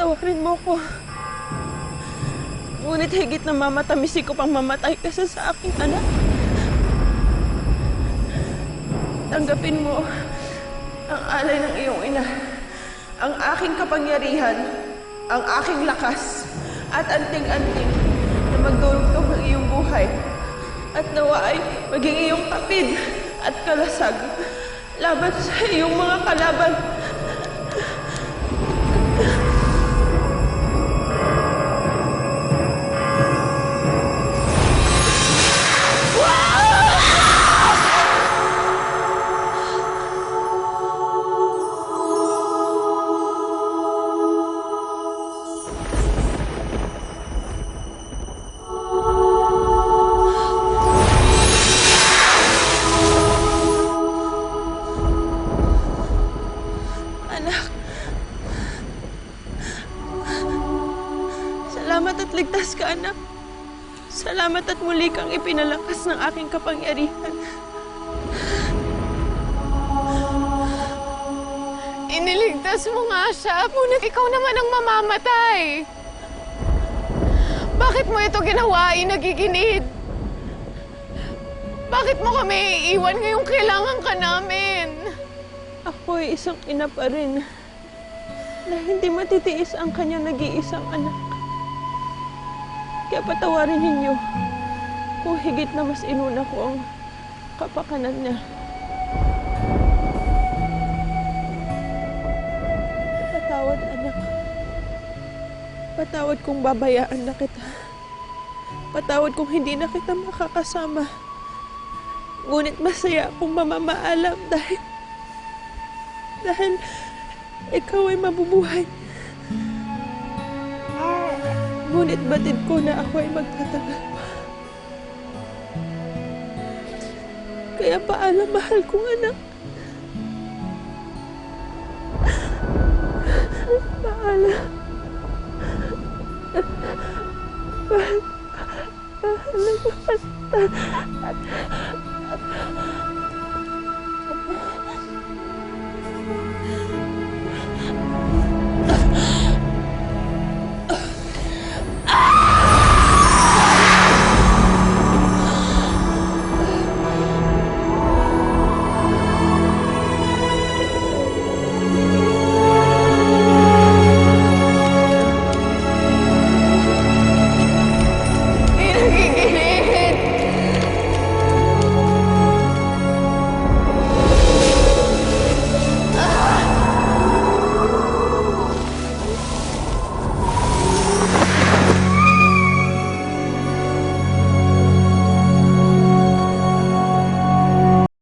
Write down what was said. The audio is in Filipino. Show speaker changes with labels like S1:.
S1: Patawarin mo ko. Ngunit higit na mamatamisi ko pang mamatay kasi sa aking anak. Tanggapin mo ang alay ng iyong ina, ang aking kapangyarihan, ang aking lakas, at anting-anting na magdurugtong ng iyong buhay. At nawa ay maging iyong kapid at kalasag laban sa iyong mga kalaban. Anak. Salamat at ligtas ka, anak. Salamat at muli kang ipinalakas ng aking kapangyarihan.
S2: Iniligtas mo nga siya, ngunit ikaw naman ang mamamatay. Bakit mo ito ginawa, inagiginid? Bakit mo kami iiwan ngayong kailangan ka namin?
S1: Ako ay isang ina pa rin na hindi matitiis ang kanyang nag-iisang anak. Kaya patawarin ninyo kung higit na mas inuna ko ang kapakanan niya. Patawad, anak. Patawad kung babayaan na kita. Patawad kung hindi na kita makakasama. Ngunit masaya akong mamamaalam dahil dahil ikaw ay mabubuhay. Ngunit batid ko na ako ay magtatagal pa. Kaya paalam, mahal kong anak. Paalam. Paalam, basta.